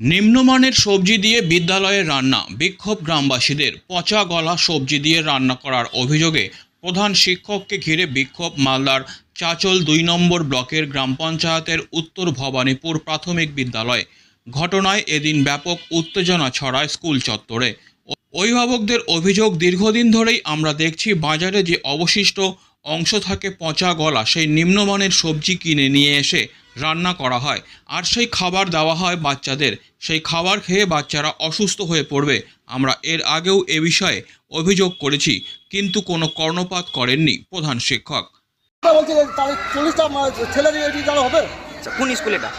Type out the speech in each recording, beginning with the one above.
নিম্নমানের সবজি দিয়ে বিদ্যালয়ে রান্না, বিক্ষোভ গ্রামবাসীদের পচা গলা সবজি দিয়ে রান্না করার অভিযোগে প্রধান শিক্ষককে ঘিরে বিক্ষোভ মালদার চাচল দুই নম্বর ব্লকের গ্রাম পঞ্চায়েতের উত্তর ভবানীপুর প্রাথমিক বিদ্যালয়। ঘটনায় এদিন ব্যাপক উত্তেজনা ছড়ায় স্কুল চত্বরে। অভিভাবকদের অভিযোগ, দীর্ঘদিন ধরেই আমরা দেখছি বাজারে যে অবশিষ্ট অংশ থাকে পচা গলা, সেই নিম্নমানের সবজি কিনে নিয়ে এসে রান্না করা হয়। আর সেই খাবার দেওয়া হয় বাচ্চাদের। সেই খাবার খেয়ে বাচ্চারা অসুস্থ হয়ে পড়বে। আমরা এর আগেও এ বিষয়ে অভিযোগ করেছি কিন্তু কোনো কর্ণপাত করেননি প্রধান শিক্ষক। তা বলছি তাহলে চল্লিশটা ছেলে এটি জানা হবে? আচ্ছা, কোন স্কুল এটা?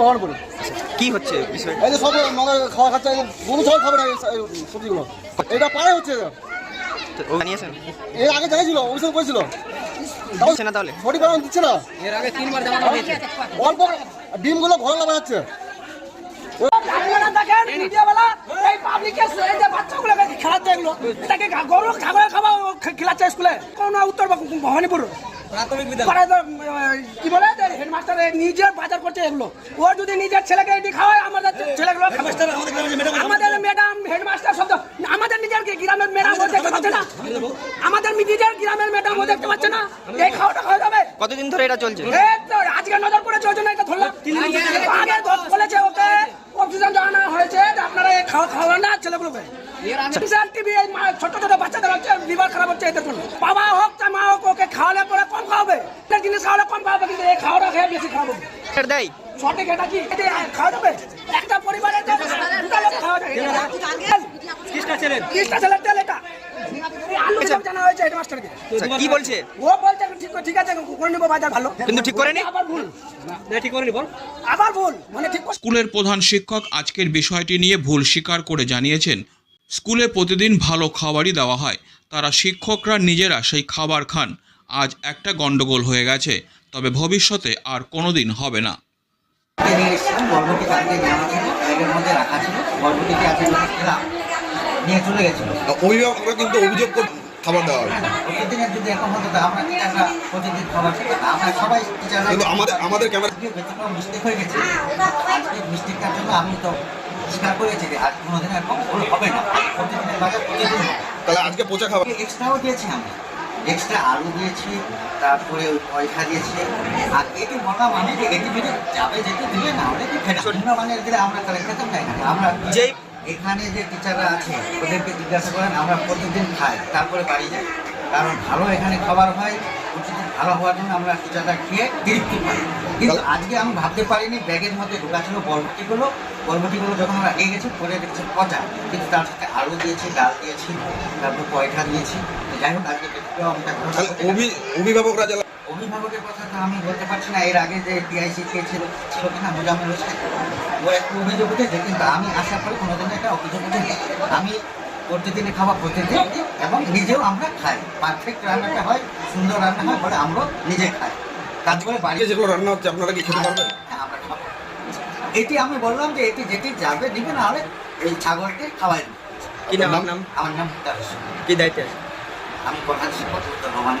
ভবানপুরে। কি হচ্ছে বিষয়? এই যে সব মানে খাওয়া খাচ্ছে গরু ছাগল খাবে না এই সবজিগুলো। এটা পায়ে হচ্ছে জানিয়েছেন এর আগে জানিয়েছিল অভিযোগ করেছিল। হচ্ছে না তাহলে? সঠিক দিচ্ছে না। এর আগে তিনবার জানানো হয়েছে। অল্প ডিমগুলো ঘরে লাগা যাচ্ছে আপনারা দেখেন মিডিয়াওয়ালা এই পাবলিকের এই যে বাচ্চাগুলোকে খেলাচ্ছে এগুলো এটাকে গা- গরু ছাগলের খাবার ও খে- খেলাচ্ছে স্কুলে কোন উত্তর বা- ভবানীপুর পাড়ায় তো, উম, কি বলে? হেডমাস্টার নিজে বাজার করছে এগুলো। ও যদি নিজের ছেলেকে এটি খাওয়ায় আমাদের ছেলেগুলো আমাদের ম্যাডাম হেডমাস্টার শব্দ আমাদের নিজের কি গ্রামের ম্যাডাম ও দেখতে পাচ্ছে না? আমাদের নিজের গ্রামের ম্যাডাম ও দেখতে পাচ্ছে না? এই খাওয়াটা খাওয়া যাবে? কতদিন ধরে এটা চলছে? এই তো আজকে নজর পড়েছে ওই জন্য এটা ধরলাম আগে বলেছে ওকে। অক্সিজেন জানা হয়েছে আপনারা খাওয়া খাওয়ান না ছেলেগুলোকে। বিশাল টিভি এই ছোট ছোট বাচ্চাদের হচ্ছে লিভার খারাপ হচ্ছে এদের জন্য। বাবা হোক মা হোক ওকে খাওয়ালে পরে কম খাওয়াবে। একটা জিনিস খাওয়ালে কম খাওয়াবে কিন্তু এই খাওয়াটা খেয়ে বেশি খাওয়াবো। দেয়। সঠিক এটা কি? খাওয়া যাবে? একটা পরিবারে তো খাওয়া কিসটা ছেলের তেল এটা এই আলু সব জানা হয়েছে হেডমাস্টারকে কি বলছে? ও বলছে ঠিক ঠিক আছে করে নেব বাজার ভালো। কিন্তু ঠিক করেনি? আবার ভুল। ঠিক করে বল। আবার ভুল মানে ঠিক স্কুলের প্রধান শিক্ষক আজকের বিষয়টি নিয়ে ভুল স্বীকার করে জানিয়েছেন। স্কুলে প্রতিদিন ভালো খাবারই দেওয়া হয়। তারা শিক্ষকরা নিজেরা সেই খাবার খান। আজ একটা গন্ডগোল হয়ে গেছে তবে ভবিষ্যতে আর কোনোদিন হবে না। নিয়ে এসেছিলাম গর্ভবতী কালকে নেওয়া ছিল ব্যাগের মধ্যে রাখা ছিল গর্ভবতীকে আজকে নিয়ে চলে গেছিল অভিভাবকরা কিন্তু অভিযোগ করে খাবার দেওয়া সবাই কিন্তু আমাদের আমাদের ক্যামেরা হয়ে আমি তো স্বীকার করেছি যে আজ কোনোদিন এরকম হবে না। প্রতিদিনের বাজার প্রতিদিন তাহলে আজকে পচা খাবার এক্সট্রাও দিয়েছি আমি। এক্সট্রা আলু দিয়েছি তারপরে পয়সা দিয়েছি। আর এটি বললাম আমি যে এটি যাবে যেতে দিলে না হলে কি মানে দিলে আমরা তাহলে খেতাম না আমরা যেই- এখানে যে টিচাররা আছে ওদেরকে জিজ্ঞাসা করেন আমরা প্রতিদিন খাই তারপরে বাড়ি যাই। কারণ ভালো এখানে খাবার হয় প্রতিদিন ভালো হওয়ার জন্য আমরা টিচাররা খেয়ে তৃপ্তি পাই। কিন্তু আজকে আমি ভাবতে পারিনি ব্যাগের মধ্যে ঢোকা ছিল বরবটিগুলো বরবটিগুলো যখন আমরা এগিয়ে গেছি পরে দেখছি পচা কিন্তু তার সাথে আলু দিয়েছি ডাল দিয়েছি তারপর পয়সা দিয়েছি। যাই হোক আজকে অভিভাবকরা অভিভাবকের কথা তো আমি বলতে পারছি না এর আগে যে টিআইসি ছিল ছিল কিনা মোজাম্মেল হোসেন। ও একটু অভিযোগ উঠেছে কিন্তু আমি আশা করি কোনোদিন একটা অভিযোগ উঠেনি। আমি প্রতিদিনই খাওয়া প্রতিদিন এবং নিজেও আমরা খাই। পারফেক্ট রান্নাটা হয় সুন্দর রান্না হয় বলে আমরা নিজে খাই। তারপরে বাড়ি আজকে যেগুলো রান্না হচ্ছে আপনারা কি খেতে পারবেন? হ্যাঁ, এটি আমি বললাম যে এটি যেটি যাবে দিবে না হলে এই ছাগলকে খাওয়াই দেবো। কি নাম নাম? আমার নাম কি দায়িত্বে? আছে আমি প্রধান শিক্ষক উত্তর ভবানী